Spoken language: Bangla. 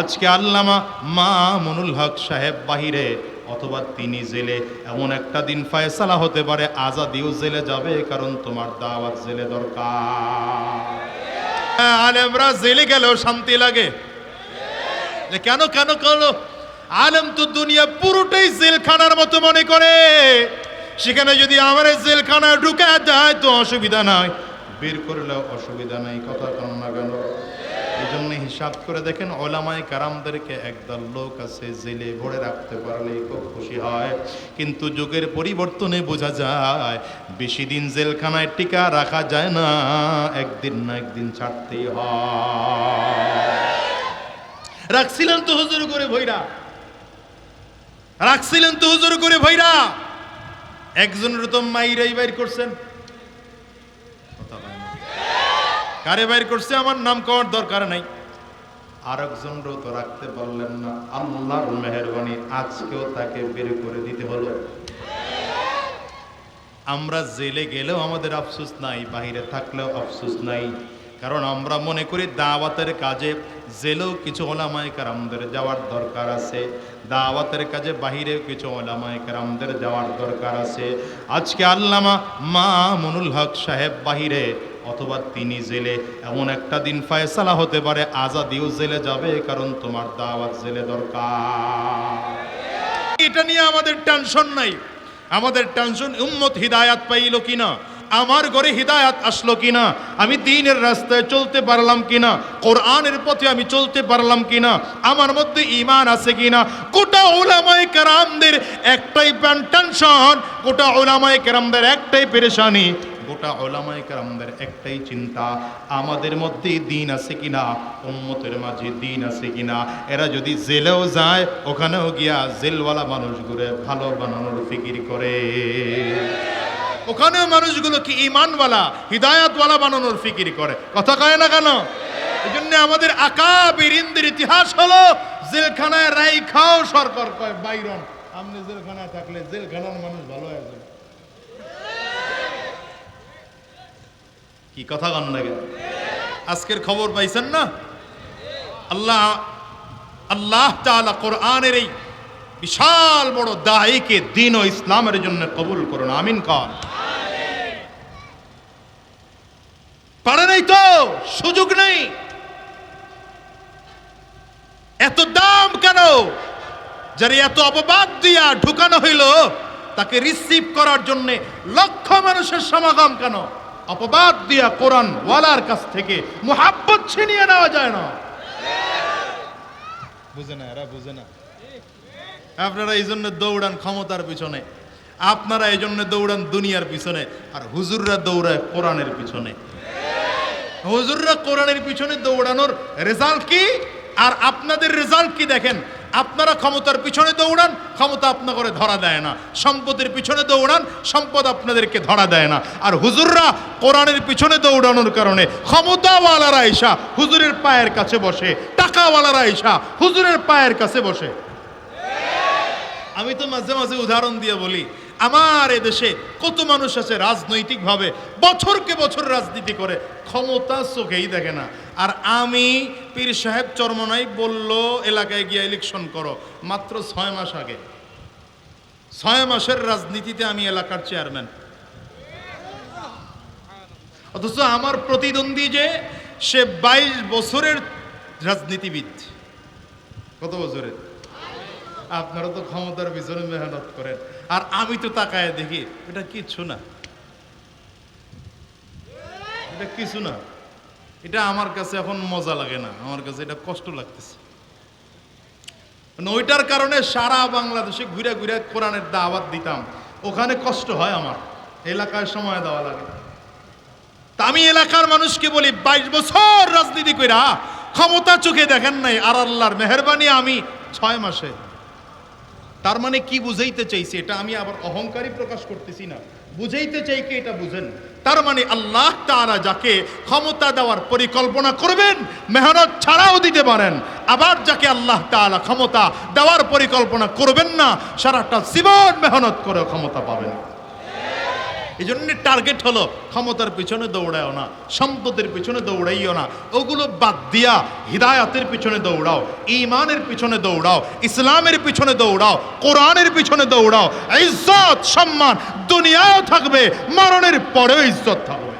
আজকে আল্লামা মা মনুল হক সাহেব বাহিরে, অথবা তিনি জেলে, এমন একটা দিন ফয়সালা হতে পারে, আজাদিও জেলে যাবে, কারণ তোমার দাওয়াত জেলে দরকার। আলেমরা জেলে গেলেও শান্তি লাগে। কেন কেন কেন? আলেম তো দুনিয়া পুরোটাই জেলখানার মতো মনে করে। সেখানে যদি আমার জেলখানায় ঢুকে যায় তো অসুবিধা নাই। বের করলেও অসুবিধা নাই, কথা কেন না কেন? জন্য হিসাব করে দেখেন ওলামাই কারামদেরকে একদল লোক আছে, জেলে ভরে রাখতে পারলেই খুব খুশি হয়। কিন্তু যুগের পরিবর্তনে বোঝা যায়, বেশি দিন জেলখানায় টিকা রাখা যায় না, একদিন না একদিন ছাড়তেই হয়। রাখছিলেন তো হুজুর করে ভৈরা? রাখছিলেন তো হুজুর করে ভৈরা? একজনের তো মাইরাই বাইর করছেন কথা বলে না। কারে বাইর করছে? আমার নাম কওয়ার দরকার নাই। আরেকজনরও রত রাখতে পারলেন না। আল্লাহর মেহরবানি আজকেও তাকে বের করে দিতে হলো। আমরা জেলে গেলেও আমাদের আফসোস নাই, বাহিরে থাকলেও আফসোস নাই। কারণ আমরা মনে করি দাওয়াতের কাজে জেলেও কিছু ওলামায় কারামদের যাওয়ার দরকার আছে। দাওয়াতের কাজে বাহিরেও কিছু ওলামায় কারামদের যাওয়ার দরকার আছে। আজকে আল্লামা মা মনুল হক সাহেব বাহিরে, অথবা তিনি জেলে, এমন একটা দিন ফয়সালা হতে পারে, আজাদিও জেলে যাবে, কারণ তোমার দাওয়াত জেলে দরকার। এটা নিয়ে আমাদের টেনশন নাই। আমাদের টেনশন, উম্মত হিদায়াত পাইল কিনা? আমার ঘরে হিদায়াত আসলো কিনা? আমি দিনের রাস্তায় চলতে পারলাম কিনা? কোরআনের পথে আমি চলতে পারলাম কিনা? আমার মধ্যে ইমান আছে কিনা? গোটা ওলামায় কেরামদের একটাই টেনশন গোটা ওলামায় কেরামদের একটাই পেরেশানি, গোটা ওলামায় কেরামদের একটাই চিন্তা, আমাদের মধ্যে দিন আছে কিনা? উম্মতের মাঝে দিন আছে কিনা? এরা যদি জেলেও যায়, ওখানেও গিয়া জেলওয়ালা মানুষগুলো ভালো বানানোর ফিকির করে। ওখানেও মানুষগুলো কি ইমানওয়ালা হিদায়াতওয়ালা বানানোর ফিকির করে। কথা কয় না কেন? এই জন্য আমাদের আকা বীরিন্দের ইতিহাস হলো, জেলখানায় রাই খাও, সরকার কয়, বাইরন, আপনি জেলখানায় থাকলে জেলখানার মানুষ ভালো হয়ে যাবে। কি কথা কন না কেন? আজকের খবর পাইছেন না? আল্লাহ আল্লাহ তাআলা কোরআনের এই বিশাল বড় দায়ীকে দিন ও ইসলামের জন্য কবুল করুন। আমিন কর পারে নাই তো, সুযোগ নেই। এত দাম কেন? যারা এত অপবাদ দিয়া ঢুকানো হইল, তাকে রিসিভ করার জন্য লক্ষ মানুষের সমাগম কেন? অপবাদ দিয়া কোরআন ওয়ালার কাছ থেকে মোহাব্বত ছিনিয়ে নেওয়া যায় না। বুঝে না, এরা বুঝে না। আপনারা এই জন্য দৌড়ান ক্ষমতার পিছনে। আপনারা এই জন্য দৌড়ান দুনিয়ার পিছনে। আর হুজুররা দৌড়ায় কোরআনের পিছনে। হুজুররা কোরআনের পিছনে দৌড়ানোর রেজাল্ট কি? আর আপনাদের রেজাল্ট কি দেখেন? আপনারা ক্ষমতার পিছনে দৌড়ান, ক্ষমতা আপনাকে ধরা দেয় না। সম্পদের পিছনে দৌড়ান, সম্পদ আপনাদেরকে ধরা দেয় না। আর হুজুররা কোরআনের পিছনে দৌড়ানোর কারণে ক্ষমতাওয়ালারা আইসা হুজুরের পায়ের কাছে বসে, টাকাওয়ালারা আইসা হুজুরের পায়ের কাছে বসে। আমি তো মাঝে মাঝে উদাহরণ দিয়ে বলি আমার এদেশে কত মানুষ আছে রাজনৈতিকভাবে বছরকে বছর রাজনীতি করে, ক্ষমতা চোখেই দেখে না। আর আমি পীর সাহেব চরমনাই বলল, এলাকায় গিয়ে ইলেকশন করো। মাত্র ছয় মাস আগে। ছয় মাসের রাজনীতিতে আমি এলাকার চেয়ারম্যান অথচ আমার প্রতিদ্বন্দ্বী যে, সে বাইশ বছরের রাজনীতিবিদ। কত বছরের? আপনারা তো ক্ষমতার পিছনে মেহনত করেন। আর আমি তো তাকায় দেখি, এটা কিচ্ছু না। এটা কিছু না। এটা আমার কাছে এখন মজা লাগে না। আমার কাছে এটা কষ্ট লাগতেছে। মানে ওইটার কারণে সারা বাংলাদেশে ঘুরে ঘুরে কোরআনের দাওয়াত দিতাম। ওখানে কষ্ট হয় আমার। এলাকায় সময় দেওয়া লাগে। তা আমি এলাকার মানুষকে বলি, বাইশ বছর রাজনীতি কইরা ক্ষমতা চোখে দেখেন নাই। আর আল্লাহর মেহরবানি আমি ছয় মাসে তার মানে কি বুঝাইতে চাইছে? এটা আমি আবার অহংকারী প্রকাশ করতেছি না। বুঝাইতে চাই কি এটা বুঝেন? তার মানে আল্লাহ তারা যাকে ক্ষমতা দেওয়ার পরিকল্পনা করবেন, মেহনত ছাড়াও দিতে পারেন। আবার যাকে আল্লাহ তালা ক্ষমতা দেওয়ার পরিকল্পনা করবেন না, সারাটা জীবন মেহনত করে ক্ষমতা পাবেন। এই জন্য টার্গেট হলো ক্ষমতার পিছনে দৌড়াও না সম্পদের পিছনে দৌড়াইও না। ওগুলো বাদ দিয়া হিদায়াতের পিছনে দৌড়াও ইমানের পিছনে দৌড়াও, ইসলামের পিছনে দৌড়াও, কোরআনের পিছনে দৌড়াও। ইজ্জত, সম্মান দুনিয়াও থাকবে, মরণের পরেও ইজ্জত থাকবে।